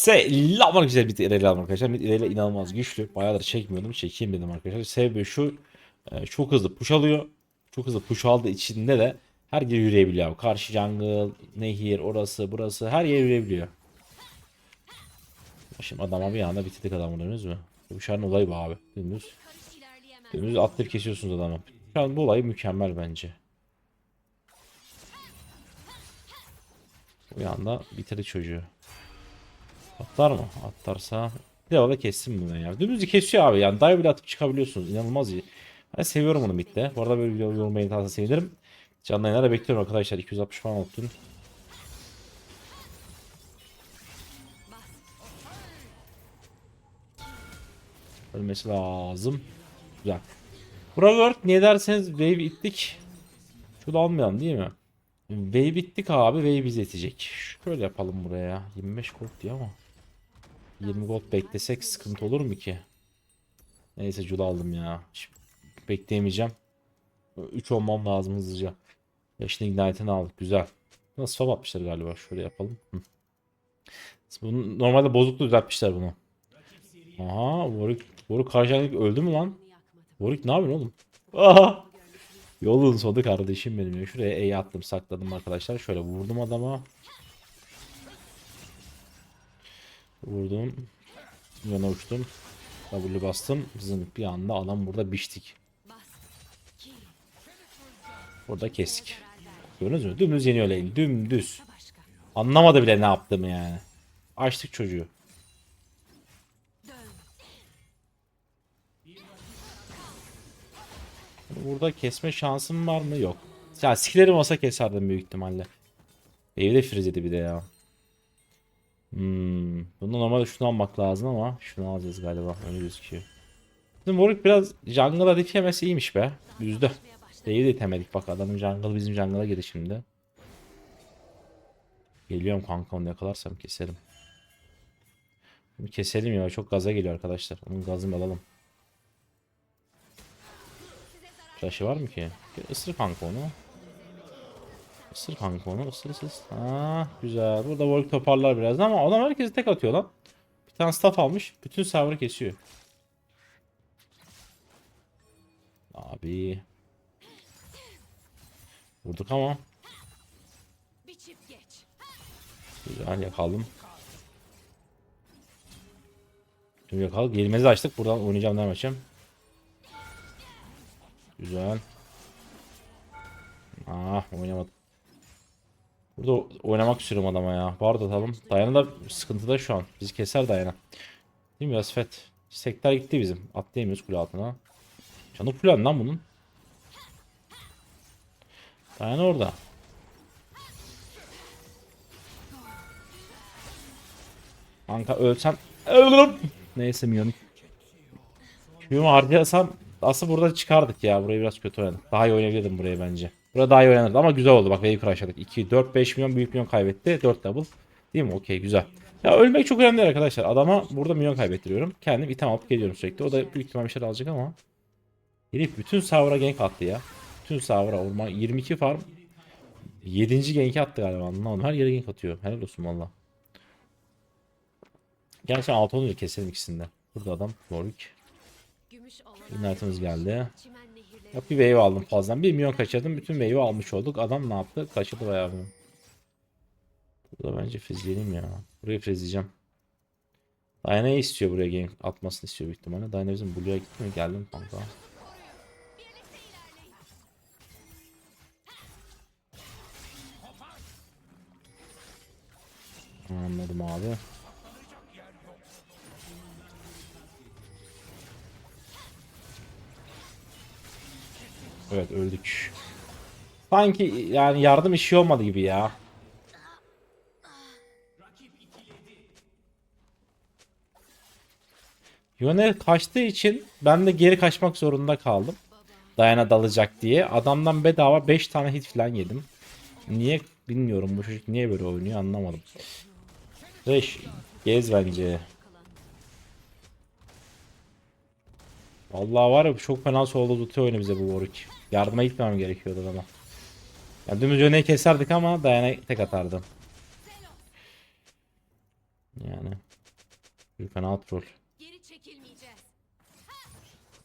Selamlar güzel bir aldım arkadaşlar. Bir ileri inanılmaz güçlü. Bayağıdır çekmiyordum. Çekeyim dedim arkadaşlar. Sebebi şu. e, Çok hızlı push alıyor. Çok hızlı push aldığı içinde de her yere yürüyebiliyor. Karşı jungle, nehir, orası, burası her yere yürüyebiliyor. Şimdi adama bir anda bitirdik adamı gördünüz mü? Bu şarkının olayı bu abi. Dümdüz. Dümdüz atlayıp kesiyorsunuz adamı. Şu an bu olay mükemmel bence. Bir anda bitirdi çocuğu. Atlar mı? Atlarsa bir de kessin bunu ya. Dümdüz kesiyor abi yani. Dive bile atıp çıkabiliyorsunuz. İnanılmaz iyi. Ben seviyorum onu midde. Bu arada böyle video yorumlayı tavsiye sevinirim. Canlı yayınlara bekliyorum arkadaşlar. 260 falan olsun. Ölmesi lazım. Güzel. Bravo niye derseniz wave ittik. Şunu almayalım değil mi? Wave ittik abi. Wave bizi itecek. Şöyle yapalım buraya. 25 gold diyor ama. 20 gold beklesek sıkıntı olur mu ki? Neyse Jula aldım ya. Şimdi bekleyemeyeceğim. 3 olmam lazım hızlıca. Yaşını ignite'ını aldık. Güzel. Nasıl swap atmışlar galiba. Şöyle yapalım. Bunu, normalde bozuklu düzeltmişler bunu. Aha Warwick, Warwick karşılaştık öldü mü lan? Warwick ne yapıyorsun oğlum? Aha! Yolun sonu kardeşim benim ya. Şuraya E attım sakladım arkadaşlar. Şöyle vurdum adama. Vurdum. Yana uçtum. W bastım. Bizim bir anda adam burada biçtik. Burada kestik. Gördünüz mü? Dümdüz yeniyor lane. Dümdüz. Anlamadı bile ne yaptığımı yani. Açtık çocuğu. Burada kesme şansım var mı? Yok. Ya skillerim olsa keserdim büyük ihtimalle. Evde freeze bir de ya. Hmm. Bunu normalde şunu almak lazım ama şunu alacağız galiba. Öyle gözüküyor. Bizim Warwick biraz jungle'a dip yemesi iyiymiş be. Yüzde. Wave'i de itemedik bak adamın jungle bizim jungle'a girdi şimdi. Geliyorum kanka onu yakalarsam keserim. Bunu keselim ya çok gaza geliyor arkadaşlar. Onun gazını alalım. Flash'ı var mı ki? Isır kanka onu. Isır kanka onu. Isır ısır. Ha, güzel. Burada Warwick toparlar biraz ama adam herkesi tek atıyor lan. Bir tane staff almış. Bütün server'ı kesiyor. Abi. Vurduk ama. Güzel yakalım. Tüm yakal. Gelmezi açtık. Buradan oynayacağım devam edeceğim. Güzel. Ah oynamadım. Burada oynamak istiyorum adama ya. Bar da atalım. Dayana da sıkıntıda şu an. Bizi keser Dayana. Değil mi Yasfet? Sekter gitti bizim. Atlayamıyoruz kule altına. Canı full lan bunun. Dayana orada. Kanka ölsem ölürüm. Neyse milyonu. Q'mu harcayasam aslında burada çıkardık ya. Burayı biraz kötü oynadık. Daha iyi oynayabilirdim burayı bence. Burada daha iyi oynanırdı ama güzel oldu. Bak wave crash'ladık. 2, 4, 5 milyon büyük milyon kaybetti. 4 double. Değil mi? Okey güzel. Ya ölmek çok önemli arkadaşlar. Adama burada milyon kaybettiriyorum. Kendim item alıp geliyorum sürekli. O da büyük ihtimal bir şeyler alacak ama. Herif bütün server'a gank attı ya. Bütün server'a orman 22 farm. 7. gank attı galiba anlamadım. Her yere gank atıyor. Helal olsun valla. Gerçekten altı olunca keselim ikisinde. Burada adam Warwick. Ignite'ımız geldi. Yok bir wave aldım fazladan. 1 milyon kaçırdım. Bütün wave'i almış olduk. Adam ne yaptı? Kaçırdı bayağı bunu. Burada bence frizleyelim ya. Burayı frizleyeceğim. Diana'yı istiyor buraya gank atmasını istiyor büyük ihtimalle. Diana bizim Blue'ya gitti mi? Geldim kanka. Anladım abi. Evet öldük. Sanki yani yardım işi olmadı gibi ya. Yone kaçtığı için ben de geri kaçmak zorunda kaldım. Dayana dalacak diye. Adamdan bedava 5 tane hit falan yedim. Niye bilmiyorum bu çocuk niye böyle oynuyor anlamadım. Reş gez bence. Vallahi var ya çok fena solda tutuyor oyunu bize bu Warwick. Yardıma gitmem gerekiyordu ama. Yani dümdüz öne keserdik ama Dayana tek atardı. Yani Bir fena troll.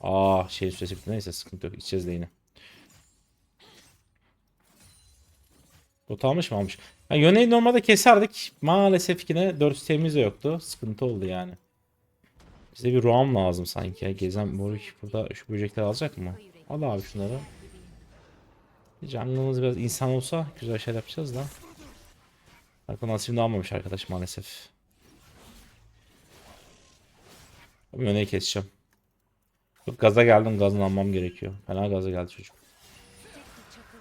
Aa şey süresi bitti. Neyse sıkıntı yok. İçeceğiz de yine. Bot almış mı almış. Yani Yone'yi normalde keserdik. Maalesef yine 4 sistemimiz de yoktu. Sıkıntı oldu yani. Bize bir roam lazım sanki ya. Gezen Morik burada şu böcekleri alacak mı? Al abi şunları. Canlımız biraz insan olsa güzel şeyler yapacağız da. Bakın nasibini almamış arkadaş maalesef. Yone'yi keseceğim. Çok gaza geldim gazını almam gerekiyor. Fena gaza geldi çocuk.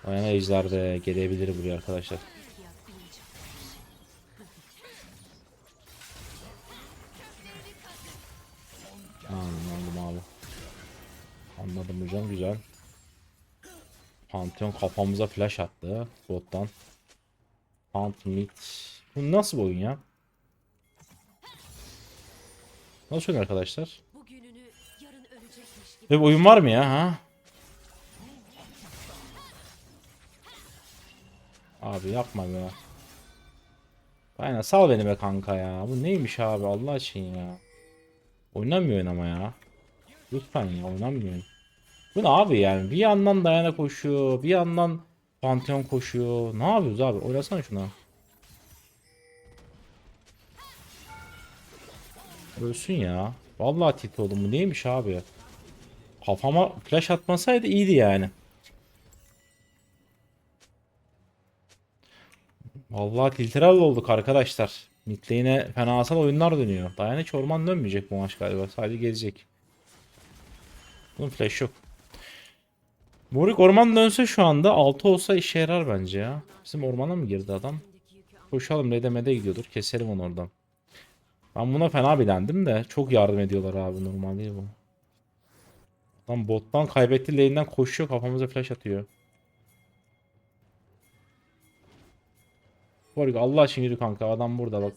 Aynen ejder de gelebilir buraya arkadaşlar. Abi. Anladım hocam güzel. Pantheon kafamıza flash attı bottan. Pant mid. Bu nasıl bir oyun ya? Nasıl oyun arkadaşlar? Bir oyun var mı ya ha? Abi yapma be. Aynen sal beni be kanka ya. Bu neymiş abi Allah için ya. Oynamıyor ama ya. Lütfen ya oynamıyor. Bu ne abi yani? Bir yandan Dayana koşuyor. Bir yandan Pantheon koşuyor. Ne yapıyoruz abi? Oynasana şuna. Ölsün ya. Vallahi tit oğlum bu neymiş abi? Kafama flash atmasaydı iyiydi yani. Vallahi tiltiral olduk arkadaşlar. Midlane'e fenasal oyunlar dönüyor. Dayan hiç orman dönmeyecek bu maç galiba. Sadece gezecek. Bunun flash yok. Morik orman dönse şu anda 6 olsa işe yarar bence ya. Bizim ormana mı girdi adam? Koşalım redemede gidiyordur. Keselim onu oradan. Ben buna fena bilendim de çok yardım ediyorlar abi normal değil bu. Lan bottan kaybetti lane'den koşuyor kafamıza flash atıyor. Morik Allah için yürü kanka adam burada bak.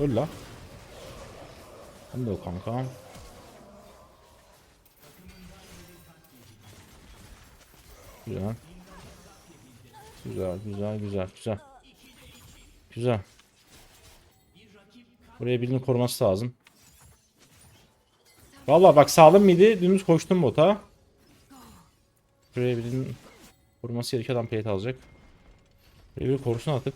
Öl la. Hem de o kanka. Güzel. Güzel, güzel, güzel, güzel. Güzel. Buraya birinin koruması lazım. Vallahi bak sağlam mıydı? Dümdüz koştum bota. Buraya birinin koruması gerekiyor. Adam plate alacak. Buraya bir korusun artık.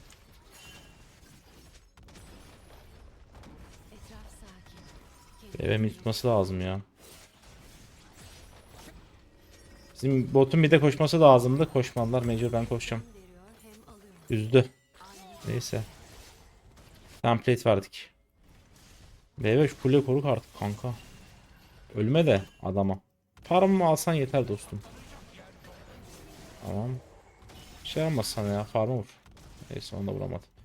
Sakin. Eve mi tutması lazım ya. Bizim botun bir de koşması lazımdı. Koşmadılar. Mecbur ben koşacağım. Üzdü. Neyse. Template verdik. B5 kule koruk artık kanka. Ölme de adama. Farmımı alsan yeter dostum. Tamam. Şey yapmazsan ya farmı vur. Neyse onu da vuramadı.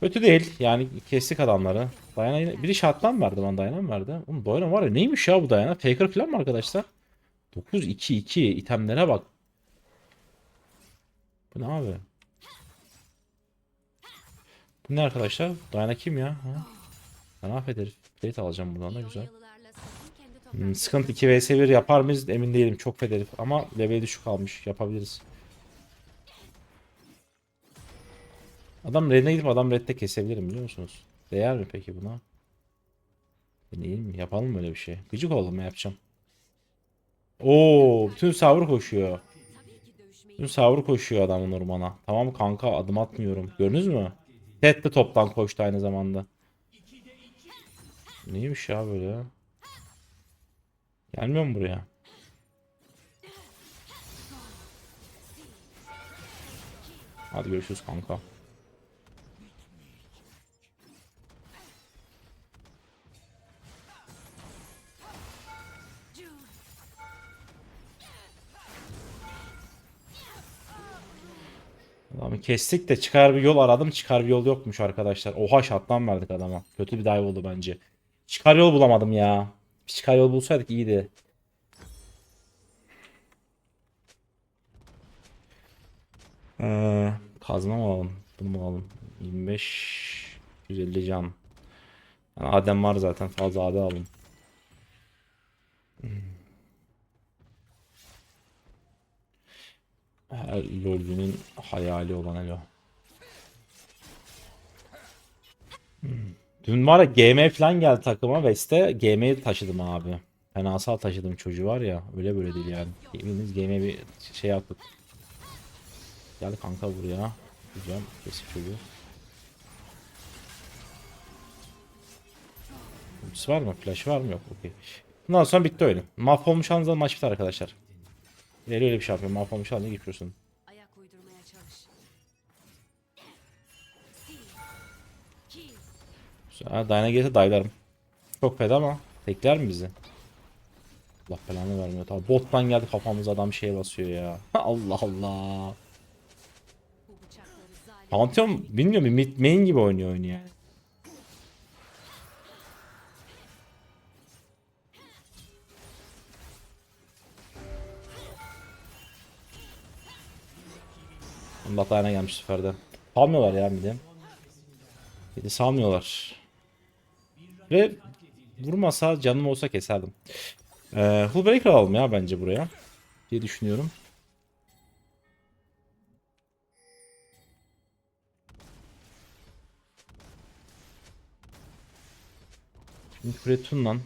Kötü değil. Yani kestik adamları. Dayana yine... Biri şarttan mı verdi bana Dayana verdi? Oğlum Dayana var ya neymiş ya bu Dayana? Faker falan mı arkadaşlar? 9-2-2 itemlere bak. Bu ne abi? Bu ne arkadaşlar? Dayana kim ya? Ha? Ben affederim. Plate alacağım buradan da güzel. Hmm, sıkıntı 2 vs 1 yapar mıyız emin değilim. Çok federif ama level düşük kalmış. Yapabiliriz. Adam red'e gidip adam red'de kesebilirim biliyor musunuz? Değer mi peki buna? Değil mi? Yapalım mı öyle bir şey? Gıcık oldum ya yapacağım. Oo, bütün savur koşuyor. Bütün savur koşuyor adamın ormana. Tamam kanka adım atmıyorum. Gördünüz mü? Ted de toptan koştu aynı zamanda. Neymiş ya böyle? Gelmiyor mu buraya? Hadi görüşürüz kanka. Adamı kestik de çıkar bir yol aradım. Çıkar bir yol yokmuş arkadaşlar. Oha şattan verdik adama. Kötü bir dive oldu bence. Çıkar yol bulamadım ya. Bir çıkar yol bulsaydık iyiydi. Ee, kazma mı alalım? Bunu mu alalım? 25 150 can. Yani Adem var zaten fazla Adem alın. Her lolcunun hayali olan. Hmm. Dün var ya GM falan geldi takıma West'e GM'yi taşıdım abi. Fenasal taşıdım çocuğu var ya öyle böyle değil yani. Bildiğiniz GM bir şey yaptık. Gel kanka buraya. Güzel kesip çocuğu. Ultisi var mı? Flash var mı? Yok. Okey. Bundan sonra bitti oyun. Mahvolmuş anında maç bitti arkadaşlar. İleri öyle bir şey yapıyor. Mahvolmuş anında geçiyorsun. Ayak uydurmaya çalış. Güzel. Dayana gelirse daylarım. Çok feda ama tekler mi bizi? Allah belanı vermiyor. Tabi bottan geldi kafamıza adam şey basıyor ya. Allah Allah. Pantheon bilmiyorum mid main gibi oynuyor oyunu yani. Allah dayana gelmiş bu sefer de. Salmıyorlar ya. Bir de salmıyorlar. Ve vurmasa canım olsa keserdim. Ee, Hullbreaker alalım ya bence buraya. diye düşünüyorum. Şimdi Kretun'la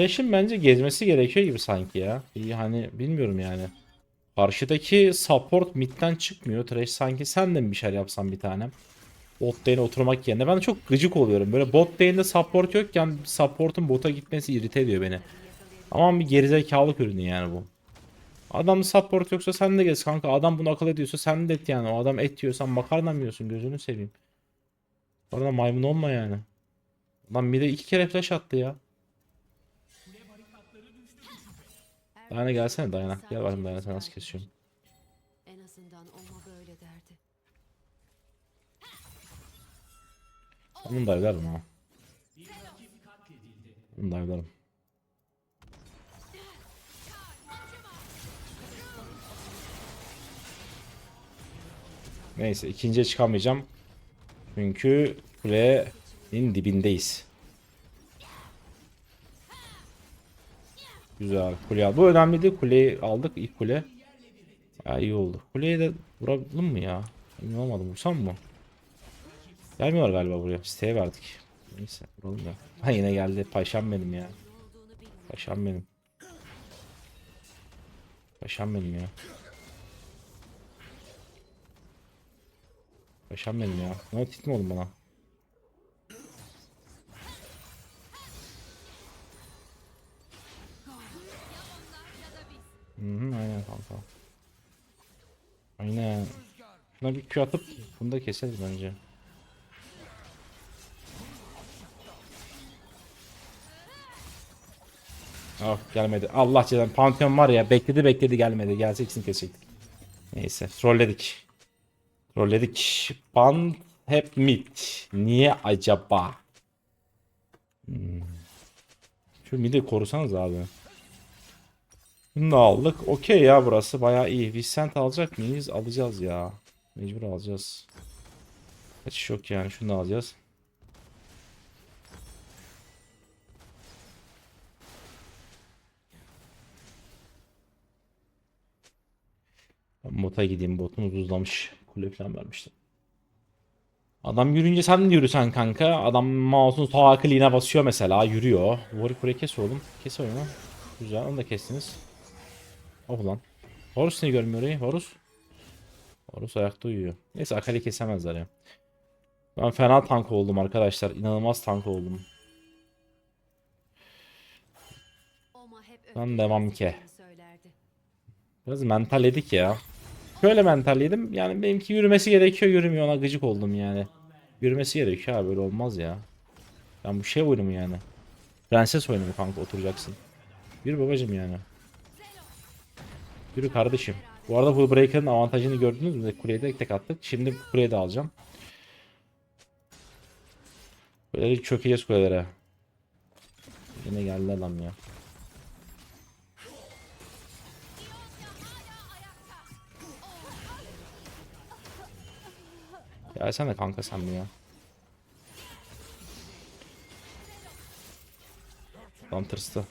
Flash'in bence gezmesi gerekiyor gibi sanki ya. İyi hani bilmiyorum yani. Karşıdaki support midden çıkmıyor. Trash sanki sen de mi bir şeyler yapsan bir tane. Bot lane'e oturmak yerine. Ben çok gıcık oluyorum. Böyle bot lane'de support yokken support'un bota gitmesi irite ediyor beni. Ama bir gerizekalık ürünü yani bu. Adam support yoksa sen de gez kanka. Adam bunu akıl ediyorsa sen de et yani. O adam et yiyorsan makarna mı yiyorsun gözünü seveyim. Orada maymun olma yani. Adam bir de iki kere flash attı ya. Dayana gelsene Dayana. Gel bakayım Dayana sen nasıl kesiyorsun. En azından olma böyle derdi. Bunu da evlerim ha. Bunu da evlerim. Neyse ikinciye çıkamayacağım. Çünkü kulenin dibindeyiz. Güzel kule aldık. Bu önemliydi. Kuleyi aldık ilk kule. Ya iyi oldu. Kuleye de vuralım mı ya? Emin olmadım. Vursam mı? Gelmiyor galiba buraya. Siteye verdik. Neyse vuralım ya. Ha yine geldi. Paşam benim ya. Paşam benim. Paşam benim ya. Paşam benim ya. Ne oldu mi oğlum bana? Aynen. Şuna bir Q atıp bunu da keseriz bence. Oh gelmedi. Allah cezanı. Pantheon var ya bekledi bekledi gelmedi. Gelse ikisini kesecektik. Neyse trolledik. Trolledik. Pan hep mid. Niye acaba? Hmm. Şu midi korusanız abi. Bunu da aldık. Okey ya burası bayağı iyi. Vicent alacak mıyız? Alacağız ya. Mecbur alacağız. Kaçış yok yani. Şunu da alacağız. Bota gideyim. Botumuz uzlamış. Kule falan vermiştim. Adam yürüyünce sen de yürüsen kanka. Adam mouse'un sağ basıyor mesela. Yürüyor. Warwick kes oğlum. Kes oyunu. Güzel. Onu da kestiniz. Oh lan. Horus niye görmüyor orayı? Horus. Horus ayakta uyuyor. Neyse Akali kesemezler ya. Ben fena tank oldum arkadaşlar. İnanılmaz tank oldum. Ben devam ki. Biraz mental yedik ya. Şöyle mental yedim. Yani benimki yürümesi gerekiyor. Yürümüyor ona gıcık oldum yani. Yürümesi gerekiyor abi böyle olmaz ya. Ben bu şey oyunu mu yani? Prenses oyunu mu kanka oturacaksın. Yürü babacım yani. Yürü kardeşim. Bu arada Hullbreaker'ın avantajını gördünüz mü? Kuleyi de tek attık. Şimdi kuleyi de alacağım. Kuleleri çökeceğiz kulelere. Yine geldi adam ya. Gelsene kanka sen bir ya. Tam tırstı.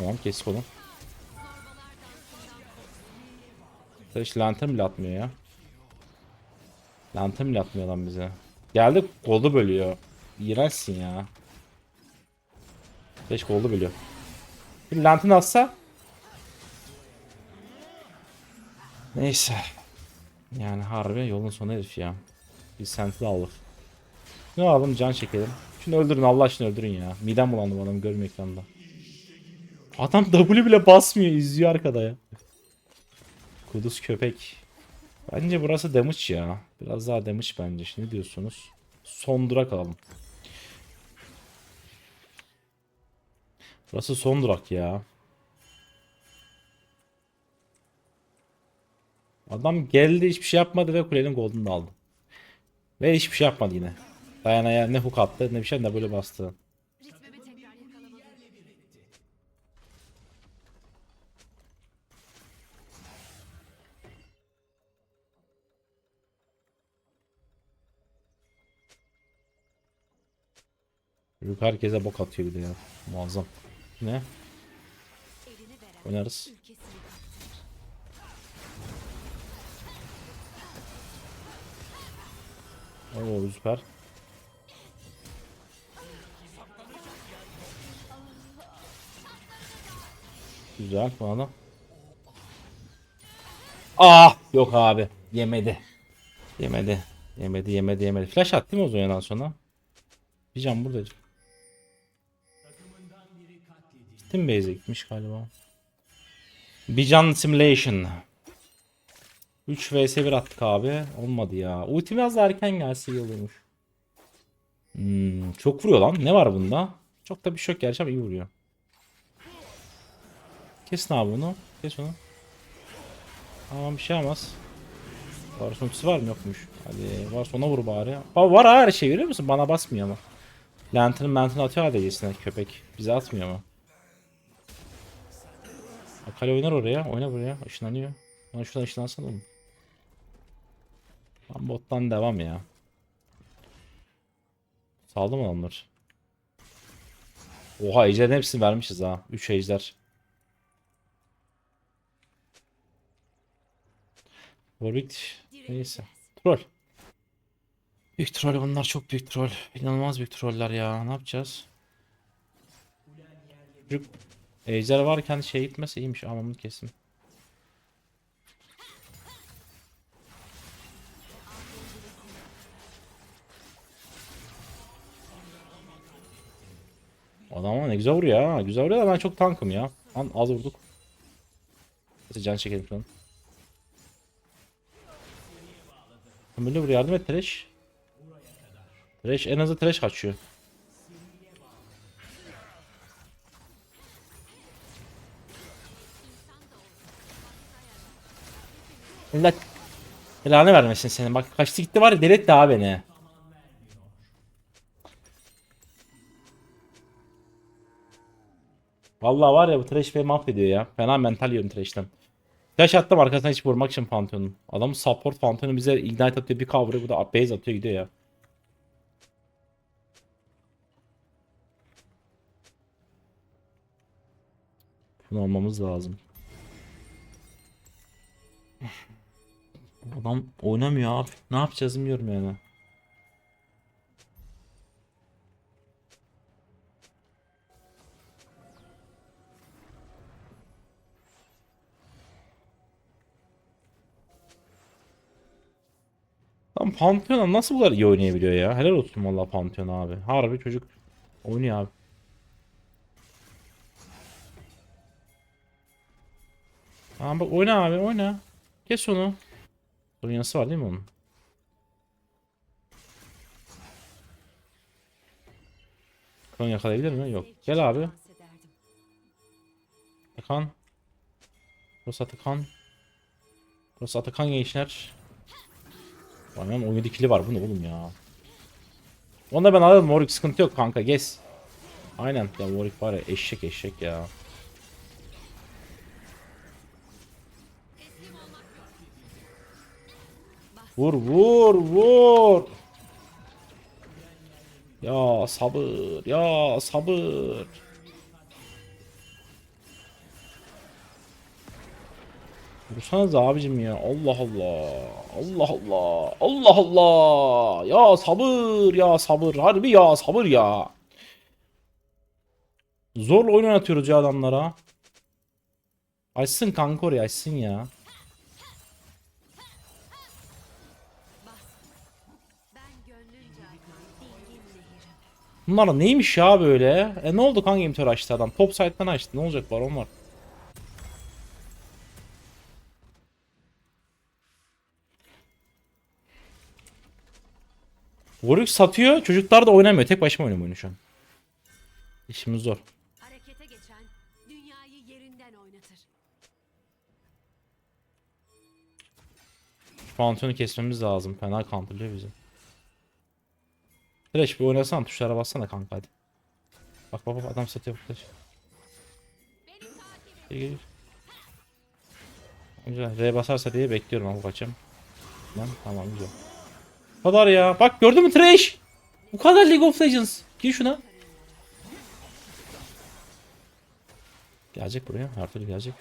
Tamam kes onu. Hiç lantern bile atmıyor ya. Lantern bile atmıyor lan bize. Geldi goldu bölüyor. İğrençsin ya. 5 goldu bölüyor. Bir lantern atsa. Neyse. Yani harbi yolun sonu herif ya. Bir senti aldık. Ne alalım can çekelim. Şunu öldürün Allah aşkına öldürün ya. Midem bulandı adam görmüyor ekranda. Adam W bile basmıyor izliyor arkada ya. Kuduz köpek. Bence burası damage ya. Biraz daha damage bence. Ne diyorsunuz? Son durak alalım. Burası son durak ya. Adam geldi hiçbir şey yapmadı ve kulenin golden'ını aldı. Ve hiçbir şey yapmadı yine. Dayanaya ne hook attı ne bir şey ne böyle bastı. Çocuk herkese bok atıyor bir de ya. Muazzam. Ne? Oynarız. Oo süper. Güzel bana. Ah yok abi. Yemedi. Yemedi. Yemedi yemedi yemedi. Flash attı mı o zamandan sonra? Bir can burada. Gittim base'e gitmiş galiba. Bir can simulation. 3 vs 1 attık abi. Olmadı ya. Ulti biraz daha erken gelse iyi olurmuş. Hmm, çok vuruyor lan. Ne var bunda? Çok da bir yok gerçi ama iyi vuruyor. Kesin abi bunu. Kes onu. Tamam bir şey olmaz. Varus ultisi var mı yokmuş. Hadi Varus ona vur bari. Aa, var her şey görüyor musun? Bana basmıyor ama. Lantern lantern atıyor ADC'sine köpek. Bize atmıyor ama. Akali oynar oraya. Oyna buraya. Işınlanıyor. Lan şuradan ışınlansana oğlum. Lan bottan devam ya. Saldı mı onlar? Oha ejderin hepsini vermişiz ha. 3 ejder. Warwick neyse. Troll. Büyük troll bunlar çok büyük troll. İnanılmaz büyük troller ya. Ne yapacağız? Çocuk ejder varken şey gitmese iyiymiş. Amamını kesin. Adam ne güzel vuruyor ha. Güzel vuruyor da ben çok tankım ya. Lan az vurduk. Neyse can çekelim şu an. Böyle buraya yardım et Thresh. Thresh en azı Thresh kaçıyor. Allah belanı vermesin senin. Bak kaçtı gitti var ya deli etti abi beni. Vallahi var ya bu Thresh beni mahvediyor ya. Fena mental yiyorum Thresh'ten. Flash attım arkasına hiç vurmak için Pantheon'un. Adam support Pantheon'u bize ignite atıyor bir cover'ı bu da base atıyor gidiyor ya. Bunu almamız lazım. Adam oynamıyor abi. Ne yapacağız bilmiyorum yani. Lan Pantheon nasıl bu kadar iyi oynayabiliyor ya? Helal olsun vallahi Pantheon abi. Harbi çocuk oynuyor abi. Tamam bak oyna abi oyna. Kes onu. Sonyası var değil mi onun? Kron yakalayabilir mi? Yok. Gel abi. Atakan. Burası Atakan. Burası Atakan gençler. Aynen 17 kili var bu ne oğlum ya. Onu da ben alırım Warwick sıkıntı yok kanka gez. Aynen ya Warwick var ya eşek eşek ya. Vur vur vur. Ya sabır. Ya sabır. Vursanız abicim ya. Allah Allah. Allah Allah. Allah Allah. Ya sabır ya sabır. Harbi ya sabır ya. Zorla oyun oynatıyoruz ya adamlara. Açsın kanka orayı açsın ya. Bunlar neymiş ya böyle? E ne oldu kanka imitör açtı adam? Top side'dan açtı. Ne olacak baron var. Warwick satıyor. Çocuklar da oynamıyor. Tek başıma oynuyorum oyunu şu an. İşimiz zor. Harekete geçen dünyayı yerinden oynatır. Şu Pantheon'u kesmemiz lazım. Fena counterlıyor bizi. Flash bir oynasana. Tuşlara bassana kanka hadi. Bak bak bak adam satıyor Flash. Güzel. R basarsa diye bekliyorum ama kaçım. Lan tamam güzel. Bu kadar ya. Bak gördün mü Trash? Bu kadar League of Legends. Gir şuna. Gelecek buraya. Her gelecek.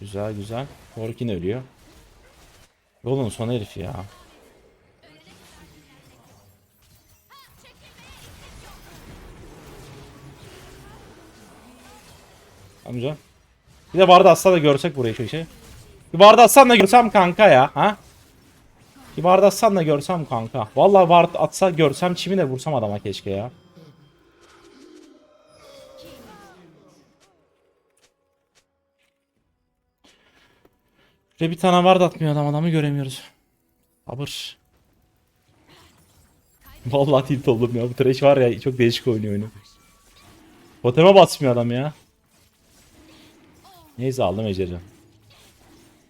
Güzel güzel. Orkin ölüyor. Yolun son herif ya. Amca. Bir de barda atsa da görsek burayı şu işi. Bir barda atsan da görsem kanka ya. Ha? Bir barda atsan da görsem kanka. Vallahi var atsa görsem çimi de vursam adama keşke ya. Şuraya bir tane var da atmıyor adam adamı göremiyoruz. Sabır. Vallahi tilt oldum ya. Bu trash var ya çok değişik oynuyor oyunu. Toteme basmıyor adam ya. Neyse aldım eceli.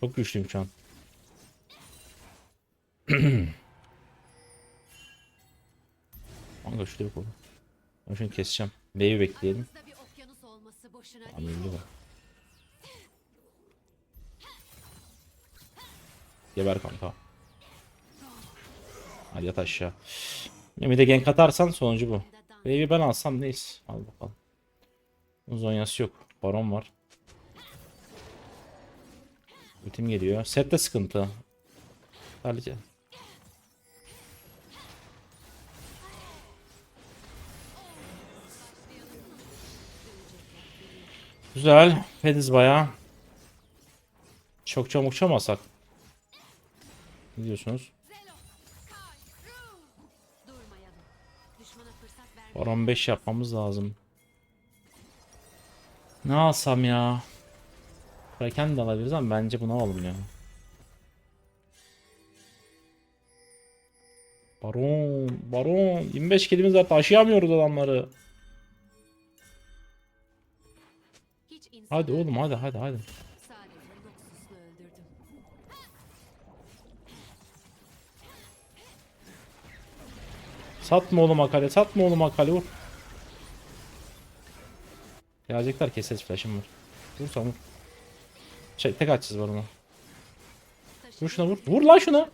Çok güçlüyüm şu an. Kanka şuraya koy. Ben şunu keseceğim. Wave'i bekleyelim. Bu. Geber kanka. Hadi yat aşağı. Bir de gank atarsan sonucu bu. Wave'i ben alsam neyse. Al bakalım. Zonyası yok. Baron var. Ultim geliyor. Set de sıkıntı. Sadece. Güzel. Fediz bayağı. Çok çabuk uçamasak. Ne diyorsunuz? Baron 5 yapmamız lazım. Ne alsam ya? Kraken de alabiliriz ama bence bunu alalım ya. Baron, Baron. 25 kilimiz var taşıyamıyoruz adamları. Hadi oğlum hadi hadi hadi. Satma oğlum Akali, satma oğlum Akali vur. Gelecekler keseriz flash'ım var. Vur vur. Şey, tek açacağız var ona. Vur şuna vur. Vur lan şuna.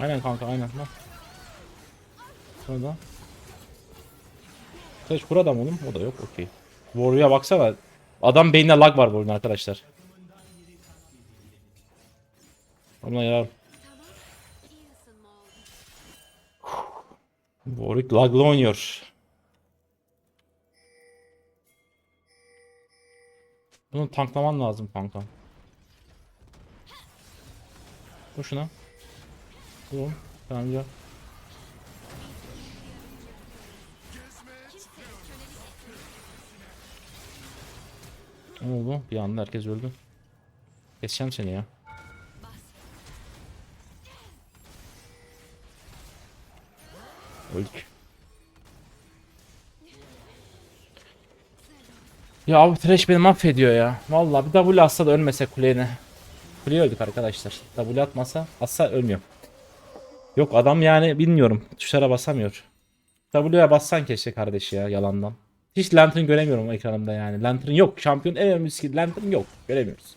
Aynen kanka aynen lan. Şuna da. Flash kur adam oğlum. O da yok okey. Warrior'a baksana. Adam beyninde lag var bu oyunun arkadaşlar. Ona yarar. Tamam. İyi ısınma oldu. Warwick lagla oynuyor. Bunu tanklaman lazım kanka. Vur şuna. Vur. Tamam güzel. Ne oldu? Bir anda herkes öldü. Keseceğim seni ya. Öldük. Ya abi Thresh beni mahvediyor ya. Vallahi bir W atsa da ölmese kuleyine. Kuleye öldük arkadaşlar. W atmasa atsa ölmüyor. Yok adam yani bilmiyorum. Tuşlara basamıyor. W'ye bassan keşke kardeş ya yalandan. Hiç Lantern göremiyorum ekranımda yani. Lantern yok. Şampiyon en önemli skill Lantern yok. Göremiyoruz.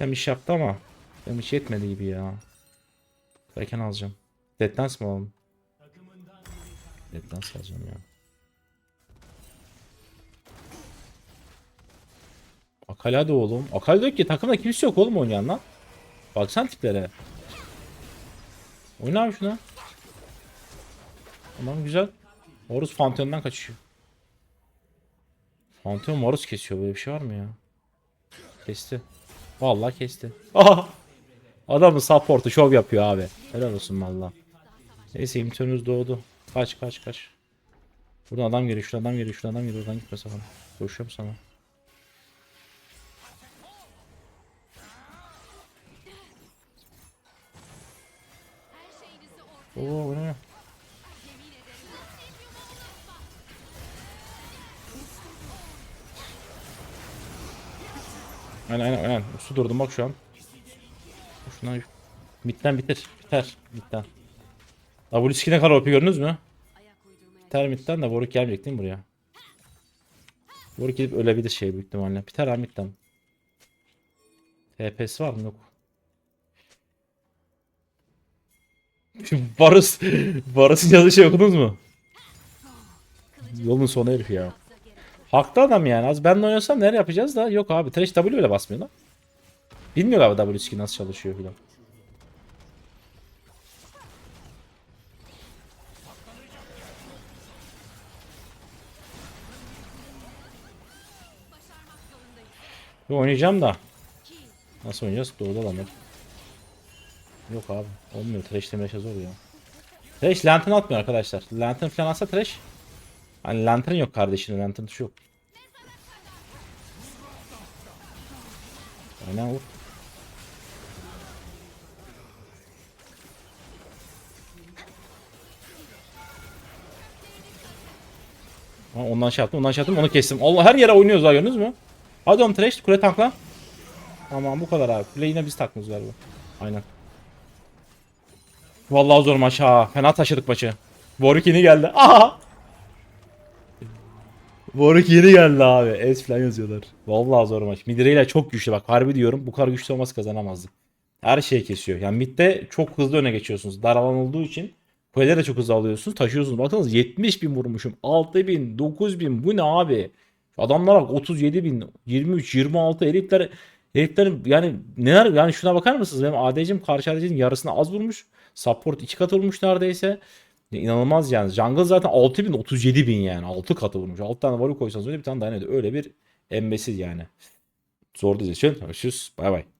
Bir iş yaptı ama Benim hiç yetmedi gibi ya. Erken alacağım. Dead Dance mi alalım? Dead Dance alacağım ya. Akal hadi oğlum. Akal diyor ki takımda kimse yok oğlum oynayan lan. Baksana tiplere. Oyna abi şuna. Tamam güzel. Horus Pantheon'dan kaçıyor. Pantheon Horus kesiyor böyle bir şey var mı ya? Kesti. Vallahi kesti. Aha! Adamın support'u şov yapıyor abi. Helal olsun valla. Neyse imtiyonunuz doğdu. Kaç kaç kaç. Buradan adam geliyor, şuradan adam geliyor, şuradan adam geliyor. Oradan gitme sakın. Koşuyorum sana. Oo ne? Aynen aynen aynen. Su durdum bak şu an. Şuna midden bitir. Biter midden. W skin'e kadar OP gördünüz mü? Biter midden de Warwick gelmeyecek değil mi buraya? Warwick gidip ölebilir şey büyük ihtimalle. Biter ha midden. TP'si var mı? Yok. Varus. Varus'un yazdığı şey okudunuz mu? Yolun sonu herif ya. Haklı adam yani. Az ben de oynasam neler yapacağız da yok abi. Trash W bile basmıyor lan. Bilmiyor abi W skin nasıl çalışıyor filan. Oynayacağım da. Nasıl oynayacağız? Doğuda lan. Yok abi. Olmuyor. Trash demeye zor ya. Trash lantern atmıyor arkadaşlar. Lantern falan atsa trash. Hani lantern yok kardeşinin. Lantern tuşu yok. Aynen vur. Ondan şey yaptım, ondan şey yaptım, onu kestim. Allah her yere oynuyoruz ha gördünüz mü? Hadi oğlum trash, kule tankla. Tamam bu kadar abi. Kule yine biz takmıyoruz galiba. Aynen. Vallahi zor maç ha. Fena taşıdık maçı. Warwick yeni geldi. Aha! Warwick yeni geldi abi. Es falan yazıyorlar. Vallahi zor maç. Midreyle çok güçlü bak. Harbi diyorum. Bu kadar güçlü olması kazanamazdık. Her şeyi kesiyor. Yani midde çok hızlı öne geçiyorsunuz. Dar alan olduğu için kuleleri de çok hızlı alıyorsunuz. Taşıyorsunuz. Bakınız 70 bin vurmuşum. 6 bin, 9 bin. Bu ne abi? Adamlar bak 37 bin, 23, 26 herifler heriflerin yani neler yani şuna bakar mısınız? Benim ADC'm karşı ADC'nin yarısını az vurmuş. Support 2 katı vurmuş neredeyse. Ya İnanılmaz yani. Jungle zaten 6000 37 bin yani. 6 katı vurmuş. 6 tane varı koysanız öyle bir tane daha neydi? Öyle bir embesiz yani. Zor dizi için. Görüşürüz. Bay bay.